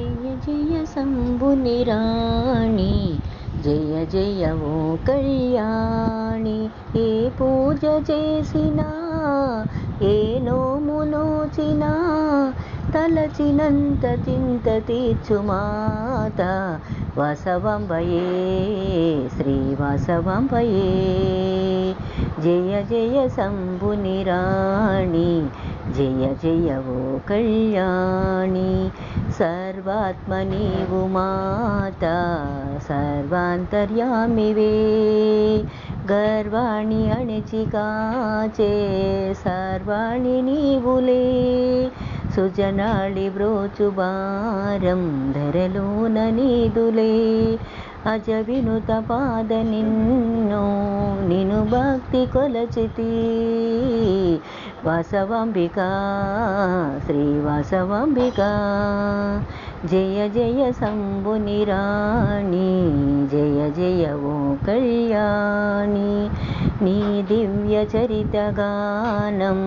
జయ జయ శంభుని రాణి జయ జయ ఓ కళ్యాణి ఏ పూజ చేసినా ఏ నోము నోచినా తలచినంత చింత తీర్చు మాత వసవంబయే శ్రీవాసవంబయే జయ జయ శంభుని రాణి జయ జయ ఓ కళ్యాణి సర్వాత్మ నీవు మాత సర్వాంతర్యామివే గర్వాణి అణిచికాచే సర్వాణి నీవులే సుజనాళి బ్రోచు భారం ధరలోన నీదులే అజవినుత పాద నిన్ను నిను భక్తి కొలచితి వాసవాంబిక శ్రీవాసవాంబిక. జయ జయ శంభుని రాణి జయ జయ ఓ కళ్యాణి. నీ దివ్య చరిత గానం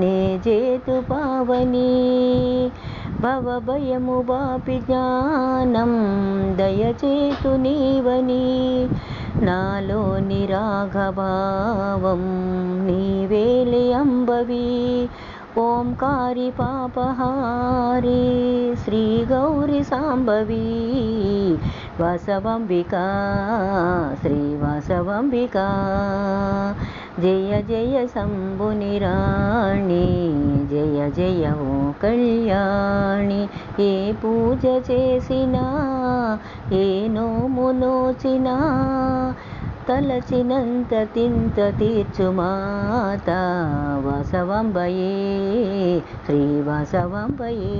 నే జేతు పావని. భవభయము బాపి జ్ఞానం దయచేతు నీవని. నాలోని రాఘభావం నీవేలి అంబవి ఓంకారి పాపహారి శ్రీ గౌరి సాంబవి వాసవంబిక శ్రీవాసవంబిక జయ జయ శంభుని రాణి జయ జయ ఓ కళ్యాణి. ఏ పూజ చేసినా ఏ నోము నోచినా తలచినంత తింత తీర్చు మాత వాసవంబయే శ్రీవాసవంబయే